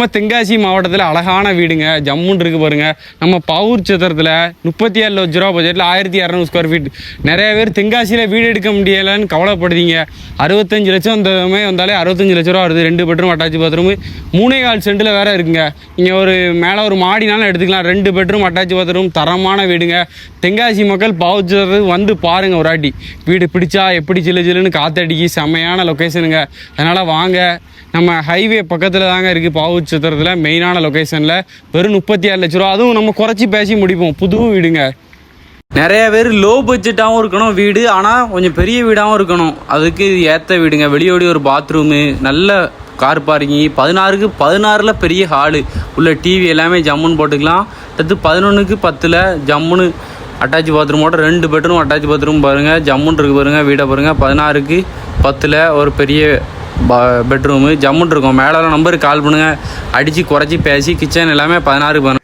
நம்ம தென்காசி மாவட்டத்தில் அழகான வீடுங்க. ஜம்முன்னு இருக்கு பாருங்க. நம்ம பவுர் சத்திரத்தில் முப்பத்தி ஏழு லட்ச ரூபா பட்ஜெட்டில் ஆயிரத்தி இரநூறு ஸ்கொயர் ஃபீட் நிறைய பேர் தென்காசியில் வீடு எடுக்க முடியலைன்னு கவலைப்படுதீங்க அறுபத்தஞ்சு லட்சம் வந்ததுமே வந்தாலே அறுபத்தஞ்சு லட்ச ரூபா வருது. ரெண்டு பெட்ரூம் அட்டாச் பாத்ரூம் மூணே கால் சென்டில் வேற இருக்குங்க. இங்கே ஒரு மேலே ஒரு மாடினாலும் எடுத்துக்கலாம். ரெண்டு பெட்ரூம் அட்டாச் பாத்ரூம் தரமான வீடுங்க. தென்காசி மக்கள் பவுர் சத்திரத்துக்கு வந்து பாருங்க ஒரு வாட்டி. வீடு பிடிச்சா எப்படி சில்லு சில்லுன்னு காத்தடிக்கி செம்மையான லொக்கேஷனுங்க அதனால் வாங்க. நம்ம ஹைவே பக்கத்தில் தாங்க இருக்குது பாவூர் சுற்றுறதுல மெயினான லொக்கேஷனில் வெறும் முப்பத்தி ஆறு லட்ச ரூபா. அதுவும் நம்ம குறைச்சி பேசி முடிப்போம். புது வீடுங்க. நிறைய பேர் லோ பட்ஜெட்டாகவும் இருக்கணும் வீடு ஆனால் கொஞ்சம் பெரிய வீடாகவும் இருக்கணும். அதுக்கு இது ஏற்ற வீடுங்க. வெளியோடி ஒரு பாத்ரூமு நல்ல கார் பார்க்கிங் பதினாறுக்கு பதினாறில் பெரிய ஹாலு உள்ள டிவி எல்லாமே ஜம்முன்னு போட்டுக்கலாம். அடுத்து பதினொன்றுக்கு பத்தில் ஜம்முன்னு அட்டாச் பாத்ரூமோட ரெண்டு பெட்ரூம் அட்டாச் பாத்ரூம் பாருங்கள் ஜம்முன்னு இருக்கு பாருங்கள் வீடை பாருங்கள் பதினாறுக்கு பத்தில் ஒரு பெரிய பெட்ரூமு ஜம்முன்னு இருக்கும். மேலே நம்பருக்கு கால் பண்ணுங்கள் அடித்து குறைச்சி பேசி கிச்சன் எல்லாமே பதினாறு பதினொன்று.